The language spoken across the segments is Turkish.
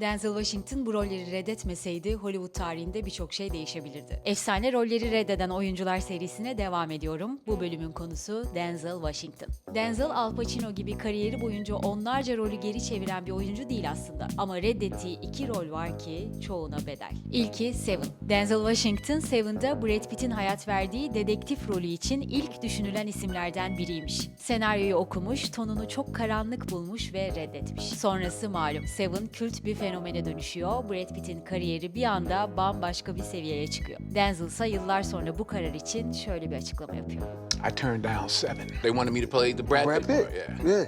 Denzel Washington bu rolleri reddetmeseydi Hollywood tarihinde birçok şey değişebilirdi. Efsane rolleri reddeden oyuncular serisine devam ediyorum. Bu bölümün konusu Denzel Washington. Denzel Al Pacino gibi kariyeri boyunca onlarca rolü geri çeviren bir oyuncu değil aslında. Ama reddettiği iki rol var ki çoğuna bedel. İlki Seven. Denzel Washington Seven'da Brad Pitt'in hayat verdiği dedektif rolü için ilk düşünülen isimlerden biriymiş. Senaryoyu okumuş, tonunu çok karanlık bulmuş ve reddetmiş. Sonrası malum. Seven kült bir fenomene dönüşüyor. Brad Pitt'in kariyeri bir anda bambaşka bir seviyeye çıkıyor. Denzel ise yıllar sonra bu karar için şöyle bir açıklama yapıyor. I turned down seven. They wanted me to play the Brad, Brad Pitt. Pitt. Yeah. Yeah.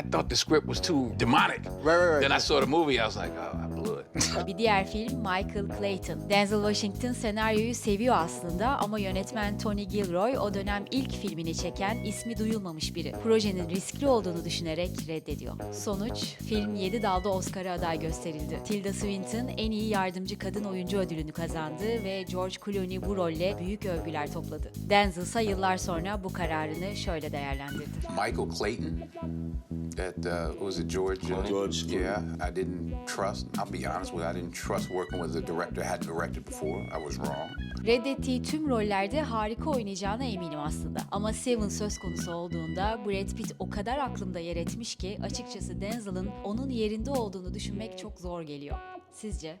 I thought the script was too demonic. Right, right, right. Then I saw the movie. I was like, oh. Bir diğer film Michael Clayton. Denzel Washington senaryoyu seviyor aslında ama yönetmen Tony Gilroy o dönem ilk filmini çeken ismi duyulmamış biri. Projenin riskli olduğunu düşünerek reddediyor. Sonuç, film 7 dalda Oscar'a aday gösterildi. Tilda Swinton en iyi yardımcı kadın oyuncu ödülünü kazandı ve George Clooney bu rolle büyük övgüler topladı. Denzel ise yıllar sonra bu kararını şöyle değerlendirdi. Michael Clayton. That uh, was it George? uh, George Clooney. Yeah, I didn't trust. I'll be honest with. I didn't trust working with a director I hadn't directed before. I was wrong. Reddettiği tüm rollerde harika oynayacağına eminim aslında. Ama Seven söz konusu olduğunda Brad Pitt o kadar aklımda yer etmiş ki açıkçası Denzel'ın onun yerinde olduğunu düşünmek çok zor geliyor. Sizce?